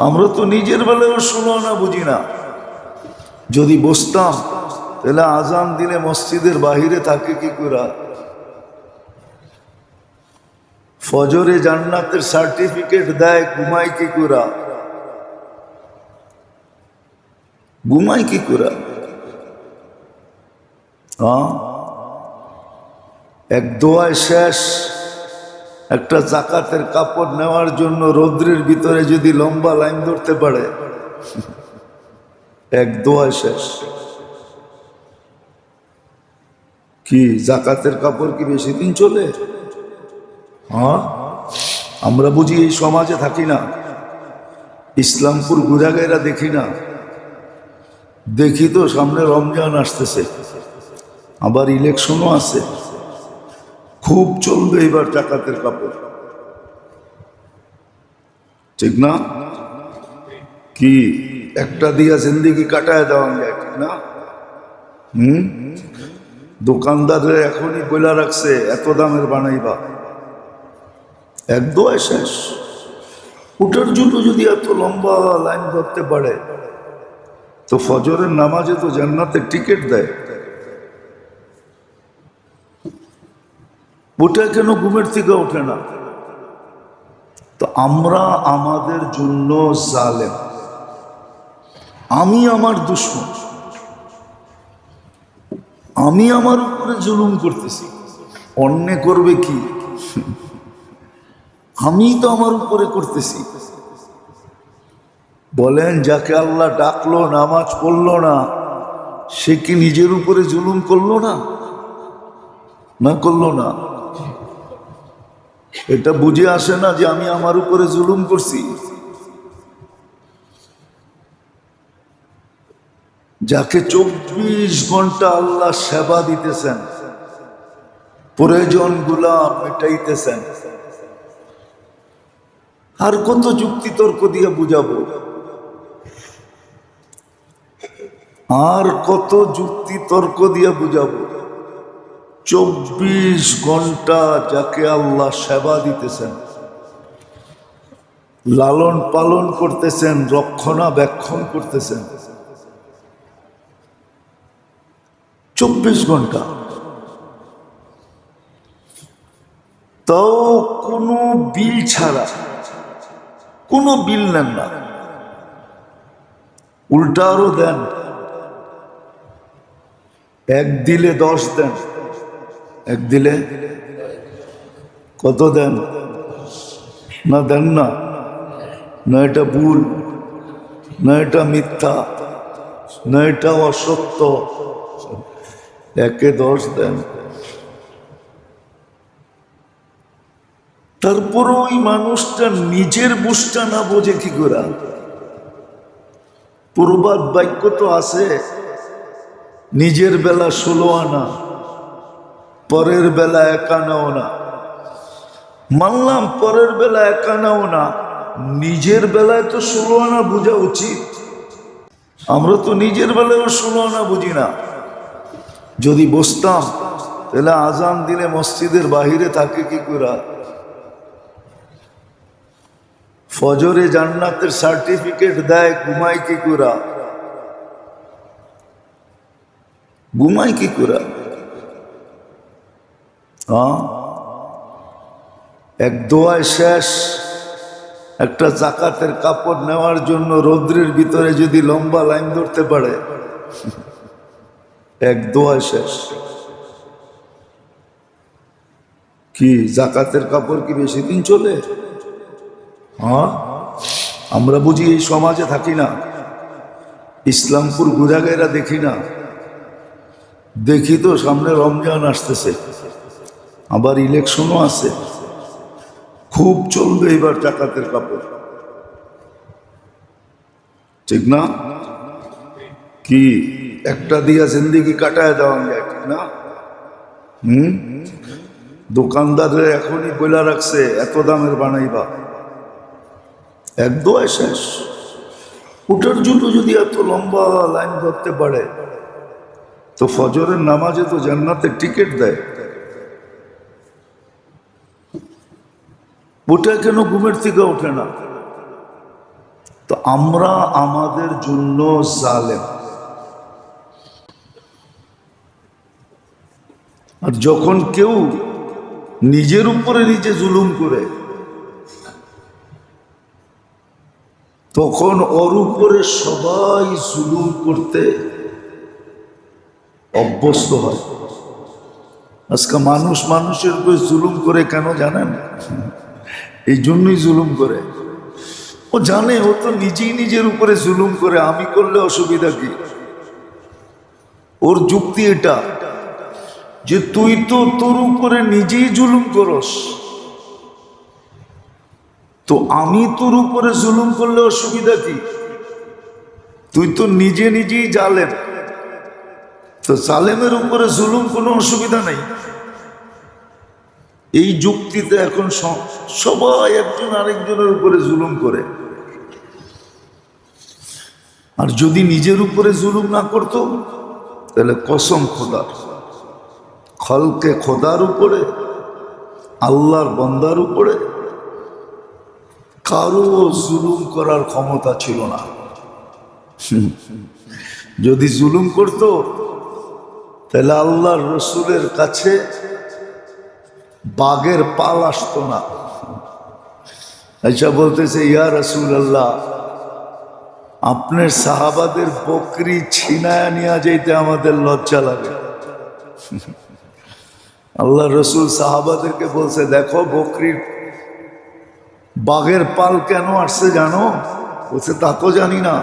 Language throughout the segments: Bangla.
আমরা তো নিজের বেলায়ও শুনো না বুঝি না। যদি বসতাম, তাহলে আজান দিলে মসজিদের বাহিরে থাকে কি করে ফজরে জান্নাতের সার্টিফিকেট দেয় ঘুমাই কি করে ঘুমাই কি করে এক দোয়ায় শেষ একটা জাকাতের কাপড় নেওয়ার জন্য রৌদ্রের ভিতরে যদি লম্বা লাইন ধরতে পারে, এক দোয়ায় শেষ। কি, জাকাতের কাপড় কি বেশি দিন চলে? হ্যাঁ? আমরা বুঝি এই সমাজে থাকি না। ইসলামপুর গুড়াগাইরা দেখি না। দেখি তো সামনে রমজান আসতেছে। আবার ইলেকশনও আছে। খুব চলবে এবার জাকাতের কাপড়। ঠিক না? কি? একটা দিয়া জিন্দিগি কাটায় দেওয়া যায় ঠিক না? হুম? দোকানদারের এখনই বইলা রাখছে, এত দামের বানাইবা। এক দোয়ায় শেষ। উঠার জন্য যদি এত লম্বা লাইন ধরতে পারে, তো ফজরের নামাজে তো জান্নাতের টিকিট দেয়। ওটা কেন ঘুমের থেকে ওঠে না? তো আমরা আমাদের জন্য জালেম। আমি আমার দুশ্মন। আমি আমার উপরে জুলুম করতেছি। অন্যে করবে কি? আমি তো আমার উপরে করতেছি। বলেন, যাকে আল্লাহ ডাকলো, নামাজ পড়ল না, সে কি নিজের উপরে জুলুম করল না? না করল না। এটা বুঝে আসে না যে আমি আমার উপরে জুলুম করছি। যাকে চব্বিশ ঘণ্টা আল্লাহ সেবা দিতেছেন, প্রয়োজনগুলা মেটাইতেছেন। আর কত যুক্তি তর্ক দিয়ে বুঝাবো? আর কত যুক্তি তর্ক দিয়ে বুঝাবো? চব্বিশ ঘণ্টা যাকে আল্লাহ সেবা দিতেছেন, লালন পালন করতেছেন, রক্ষণাবেক্ষণ করতেছেন। চব্বিশ ঘণ্টা। তাও কোনো বিল ছাড়া, কোনো বিল নেন না। উল্টা আরও দেন, এক দিলে দশ দেন। এক দিলে কত দেন? না দেন না। না এটা ভুল। না এটা মিথ্যা। না এটা অসত্য। একে দশ দেন। তারপরে ওই মানুষটা নিজের বুঝটা না বোঝে কি করে? প্রবাদ বাক্য তো আছে। নিজের বেলা ষোলো আনা। পরের বেলা একানাও না। মানলাম পরের বেলা একানাও না। নিজের বেলায় তো ষোলো আনা বোঝা উচিত। আমরা তো নিজের বেলায়ও ষোলো আনা বুঝি না। যদি বসতাম, তাহলে আজান দিলে মসজিদের বাহিরে থাকে কি করে? ফজরে জান্নাতের সার্টিফিকেট দেয় ঘুমাই কি করে? ঘুমাই কি করে? এক দোয়ায় শেষ, একটা জাকাতের কাপড় নেওয়ার জন্য রৌদ্রের ভিতরে যদি লম্বা লাইন ধরতে পারে, এক দোয়ায় শেষ। কি, জাকাতের কাপড় কি বেশি দিন চলে? হ্যাঁ? আমরা বুঝি এই সমাজে থাকি না। ইসলামপুর গুড়াগাইরা দেখি না। দেখি তো সামনে রমজান আসতেছে। আবার ইলেকশনও আছে। খুব চলবে এবার জাকাতের কাপড়। ঠিক না? কি? একটা দিয়া জিন্দিগি কাটায় দেওয়া যায়, ঠিক না? হুম? দোকানদারের এখনই বইলা রাখছে, এত দামের বানাইবা। এক দোয়ায় শেষ। উঠার জন্য যদি এত লম্বা লাইন ধরতে পারে, তো ফজরের নামাজে তো জান্নাতে টিকিট দেয়। ওটা কেন ঘুমের থেকে ওঠে না? তো আমরা আমাদের জন্য জালেম। আর যখন কেউ নিজের উপরে নিজে জুলুম করে, তখন ওর উপরে সবাই জুলুম করতে অভ্যস্ত হয়। আজকে মানুষ মানুষের উপরে জুলুম করে কেন জানেন? এই জন্যই জুলুম করে। ও জানে, ও তো নিজেই নিজের উপরে জুলুম করে, আমি করলে অসুবিধা কি? ওর যুক্তি এটা যে তুই তো তোর উপরে নিজেই জুলুম করস। তো আমি তোর উপরে জুলুম করলে অসুবিধা কি? তুই তো নিজে নিজেই জালেম। তো জালেমের উপরে জুলুম কোনো অসুবিধা নেই। এই যুক্তিতে এখন সবাই একজন আরেকজনের উপরে জুলুম করে আর যদি নিজের উপরে জুলুম না করত, তাহলে কসম খোদার খলকে খোদার উপরে, আল্লাহর বন্দার উপরে, কারও জুলুম করার ক্ষমতা ছিল না। যদি জুলুম করত, তাহলে আল্লাহর রসুলের কাছে বাঘের পাল আসতো না। আচ্ছা বলতেছে, ইয়া রসুল আল্লাহ আপনার সাহাবাদের বকরি ছিনায়া নিয়ে যাইতে আমাদের লজ্জা লাগে। আল্লাহ রসুল সাহাবাদেরকে বলছে, দেখো বকরির বাঘের পাল কেন আসছে জানো? বলছে, তা তো জানি না।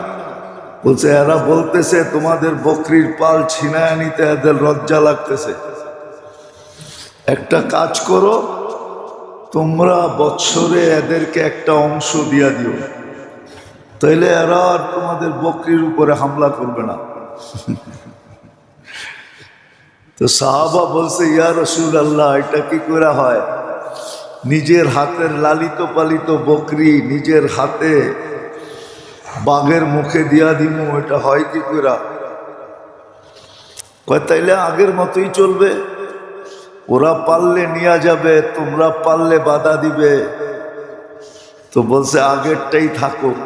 বলছে, এরা বলতেছে, তোমাদের বকরির পাল ছিনায় নিতে এদের লজ্জা লাগতেছে। একটা কাজ করো, তোমরা বৎসরে এদেরকে একটা অংশ দিয়া দিও। তাইলে এরা আর তোমাদের বকরির উপরে হামলা করবে না। তো সাহাবা বলছে, ইয়া রসুল আল্লাহ এটা কি করে হয়? নিজের হাতের লালিত পালিত বকরি নিজের হাতে বাঘের মুখে দিয়া দিমু, এটা হয় কি করে তাইলে আগের মতোই চলবে। ওরা পারলে নিয়ে যাবে, তোমরা পারলে বাধা দিবে। তো বলছে, আগেরটাই থাকুক।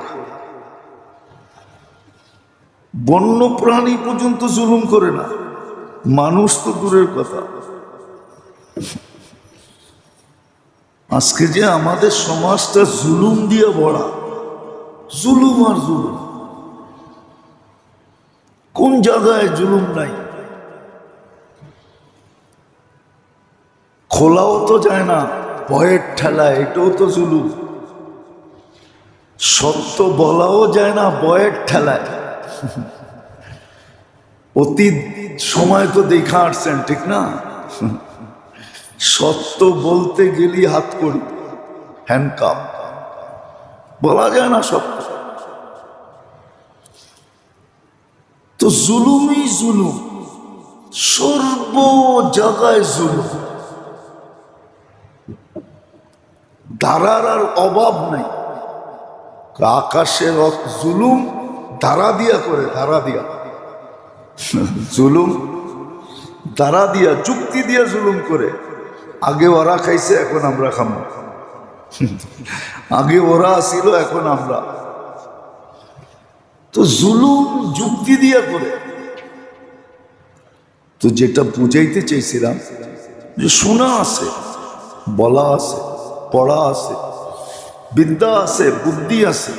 বন্য প্রাণী পর্যন্ত জুলুম করে না। মানুষ তো দূরের কথা। আজকে যে আমাদের সমাজটা জুলুম দিয়ে ভরা, জুলুম আর জুলুম। কোন জায়গায় জুলুম নাই? খোলাও তো যায় না, ভয়ের ঠেলা, এটাও তো জুলুম। সত্য বলাও যায় না বয়ের ঠেলায়। অতীত সময় তো দেখা আসছেন, ঠিক না? সত্য বলতে গেলি হাত করি হ্যান্ডকাপ বলা যায় না সত্য তো জুলুমই জুলুম, সর্ব জায়গায় জুলুম। ধারার আর অভাব নাই। আকাশের জুলুম ধারা দিয়া করে ধারা দিয়া। জুলুম ধারা দিয়া, যুক্তি দিয়া জুলুম করে। আগে ওরা খাইছে, এখন আমরা খাব আগে ওরা আসিল এখন আমরা। তো জুলুম, যুক্তি দিয়া করে। তো যেটা বুঝাইতে চাইছিলাম যে শোনা আছে, বলা আছে। পড়া আছে, বিদ্যা আছে, বুদ্ধি আছে,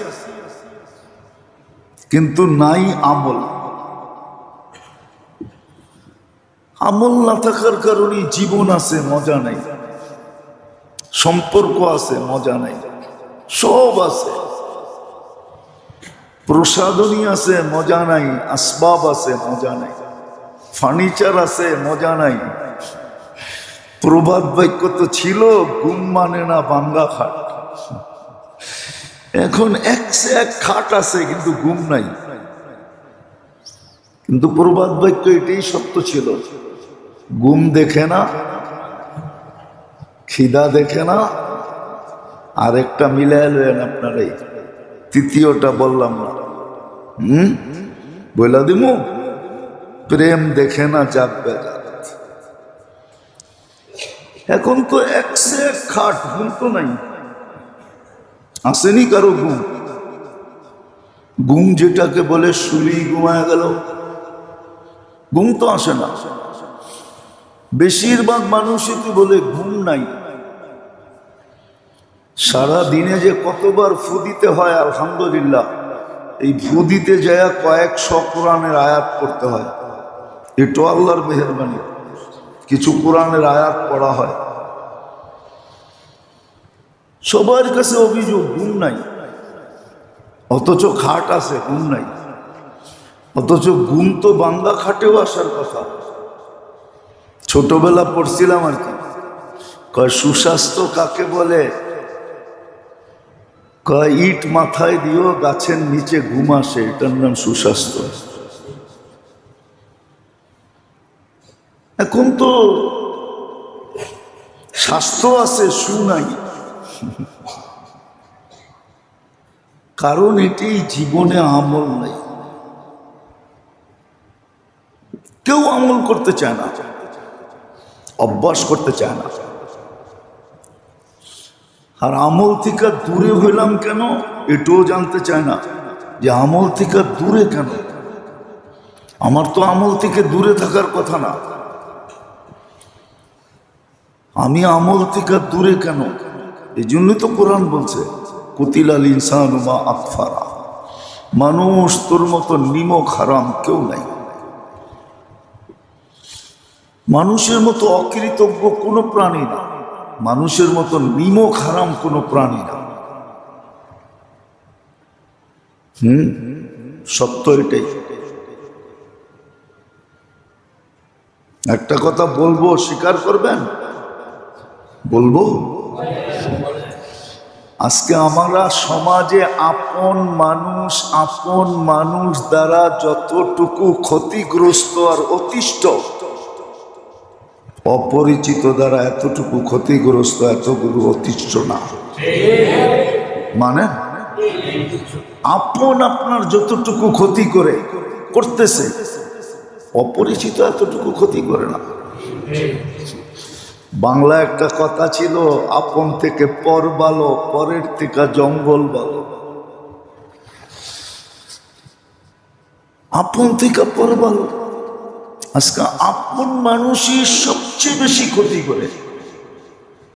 কিন্তু নাই আমল। আমল না থাকার কারণে জীবন আছে, মজা নাই। সম্পর্ক আছে, মজা নাই। সব আছে। প্রসাধনী আছে, মজা নাই। আসবাব আছে, মজা নাই। ফার্নিচার আছে, মজা নাই। প্রবাদ বাক্য তো ছিল, ঘুম মানে না বাঙ্গা খাট। এখন এক সে এক খাট আছে, কিন্তু ঘুম নাই। কিন্তু প্রবাদ বাক্য এটাই সত্য ছিল। ঘুম দেখে না, খিদা দেখে না আর একটা মিলাই লেন আপনার এই তৃতীয়টা বললাম না। হুম? বইলা দিমু? প্রেম দেখে না যাবে এখন তো একশো এক খাট ঘুম তো নাই। আসেনি কারও ঘুম? ঘুম যেটাকে বলে শুলি ঘুমায় গেল। ঘুম তো আসে না। বেশিরভাগ মানুষই তো বলে ঘুম নাই। সারা দিনে যে কতবার ফু দিতে হয়, আলহামদুলিল্লাহ, এই ফু দিতে যায় কয়েকশো কোরআনের আয়াত করতে হয়। এটো আল্লাহর মেহরবানি। কোরআনের আয়াত পড়া হয়। সবার কাছে অভিযোগ ঘুম নাই। অথচ খাট আছে ঘুম নাই। অথচ ঘুম তো বাংলা খাটেও আসার কথা। ছোটবেলা পড়ছিলাম আর কি। কয়, সুস্বাস্থ্য কাকে বলে? কয়, ইট মাথায় দিও গাছের নিচে ঘুম আসে, এটার নাম সুস্বাস্থ্য। এখন তো স্বাস্থ্য আছে, সু নাই। কারণ এটি জীবনে আমল নাই। কেউ আমল করতে চায় না, অভ্যাস করতে চায় না। আর আমল থেকে দূরে হইলাম কেন, এটাও জানতে চায় না যে আমল থেকে দূরে কেন। আমার তো আমল থেকে দূরে থাকার কথা না। আমি আমল থেকে দূরে কেন? এই জন্যই তো কোরআন বলছে, কুতিলাল ইনসান মা আকফারা। মানুষ তোর মতো নিমক হারাম কেউ নাই। মানুষের মতো অকৃতজ্ঞ কোনো প্রাণী না। মানুষের মতো নিমক হারাম কোনো প্রাণী না। হুম? সত্য এটাই। একটা কথা বলব, স্বীকার করবেন? বলব? আজকে আমরা সমাজে আপন মানুষ আপন মানুষ দ্বারা যতটুকু ক্ষতিগ্রস্ত আর অতিষ্ঠ, অপরিচিত দ্বারা এতটুকু ক্ষতিগ্রস্ত, এতগুলো অতিষ্ঠ না। মানে? আপন আপনার যতটুকু ক্ষতি করে, করতেছে, অপরিচিত এতটুকু ক্ষতি করে না। বাংলা একটা কথা ছিল, আপন থেকে পর বালো পরের থেকে জঙ্গল বালো আপন থেকে পর বালো আজকে আপন মানুষই সবচেয়ে বেশি ক্ষতি করে।